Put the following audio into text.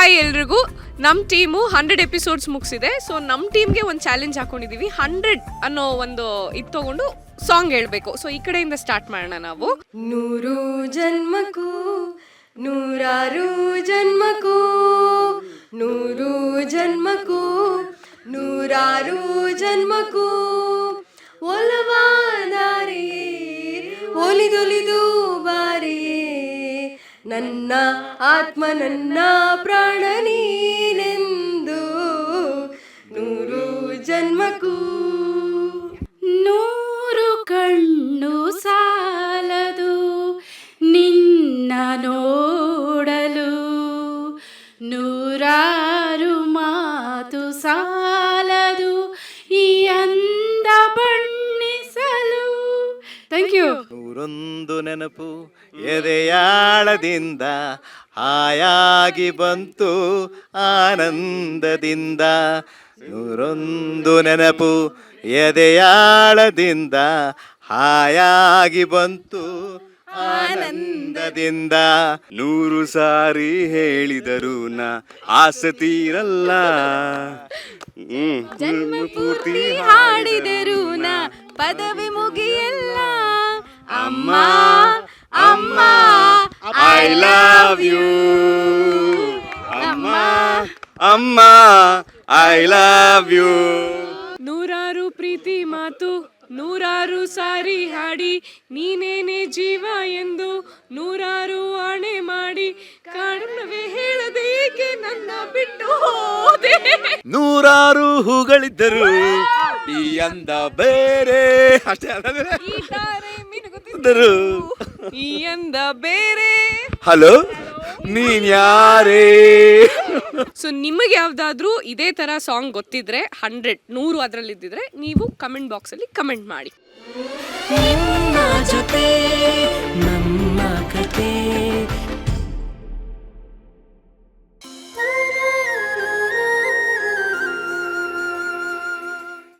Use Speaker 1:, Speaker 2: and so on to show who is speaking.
Speaker 1: Hi ಎಲ್ರಿಗೂ. ನಮ್ಮ team hundred episodes ಮುಗಿಸಿದೆ. ಸೊ ನಮ್ಮ ಟೀಮ್ಗೆ ಒಂದು ಚಾಲೆಂಜ್ ಹಾಕೊಂಡಿದ್ದೀವಿ ಹಂಡ್ರೆಡ್ ಅನ್ನೋ ಒಂದು ಇದು ತಗೊಂಡು ಸಾಂಗ್ ಹೇಳಬೇಕು. ಸೊ ಈ ಕಡೆಯಿಂದ ಸ್ಟಾರ್ಟ್ ಮಾಡೋಣ ನಾವು.
Speaker 2: ನೂರು ಜನ್ಮಕ್ಕೂ, ನೂರಾರು ಜನ್ಮಕ್ಕೂ, ನೂರು ಜನ್ಮಕ್ಕೂ, ನೂರಾರು ಜನ್ಮಕ್ಕೂ ಒಲವಾದಾರಿಯೇ ನನ್ನ ಆತ್ಮ, ನನ್ನ ಪ್ರಾಣ ನೀನೆಂದು ನೂರು ಜನ್ಮಕ್ಕೂ.
Speaker 3: ನೂರು ಕಣ್ಣು ಸಾಲದು ನಿನ್ನ ನೋಡಲು. ನೂರಾರು ಮಾತು ಸಾಲದು ಈ ಅಂದ ಥ್ಯಾಂಕ್ ಯು
Speaker 4: ನೂರೊಂದು ನೆನಪು ಎದೆಯಾಳದಿಂದ ಹಾಯಾಗಿ ಬಂತು ಆನಂದದಿಂದ. ನೂರೊಂದು ನೆನಪು ಎದೆಯಾಳದಿಂದ ಹಾಯಾಗಿ ಬಂತು ಆನಂದದಿಂದ. ನೂರು ಸಾರಿ ಹೇಳಿದರು ನಾ ಆಸೆ ತೀರಲ್ಲ. ಜನ್ಮ ಪೂರ್ತಿ
Speaker 3: ಹಾಡಿದರು ನಾ ಪದವಿ ಮುಗಿಯಲ್ಲ.
Speaker 4: ಅಮ್ಮ ಅಮ್ಮ ಐ ಲವ್ ಯು ಅಮ್ಮ ಅಮ್ಮ ಐ ಲವ್ ಯು
Speaker 1: ನೂರಾರು ಪ್ರೀತಿ ಮಾತು ನೂರಾರು ಸಾರಿ ಹಾಡಿ ನೀನೇನೆ ಜೀವ ಎಂದು ನೂರಾರು ಆಣೆ ಮಾಡಿ ಕಾರಣವೇ ಹೇಳದೆ ಏಕೆ ನನ್ನ ಬಿಟ್ಟು ಹೋದೆ?
Speaker 4: ನೂರಾರು ಹೂಗಳಿದ್ದರು ಈ ಅಂದ ಬೇರೆ. ಅಷ್ಟೇ ಅಲ್ಲವೇ?
Speaker 1: ಈ ತಾರೆ ಈ ಅಂದ ಬೇರೆ.
Speaker 4: ಹಲೋ? ನೀನ್ ಯಾರೇ?
Speaker 1: ಸೊ ನಿಮಗೆ ಯಾವ್ದಾದ್ರೂ ಇದೇ ತರ ಸಾಂಗ್ ಗೊತ್ತಿದ್ರೆ ಹಂಡ್ರೆಡ್ ನೂರು ಅದ್ರಲ್ಲಿ ಇದ್ದಿದ್ರೆ ನೀವು ಕಮೆಂಟ್ ಬಾಕ್ಸ್ ಅಲ್ಲಿ ಕಮೆಂಟ್ ಮಾಡಿ.
Speaker 2: ನಿಮ್ಮ ಜೊತೆ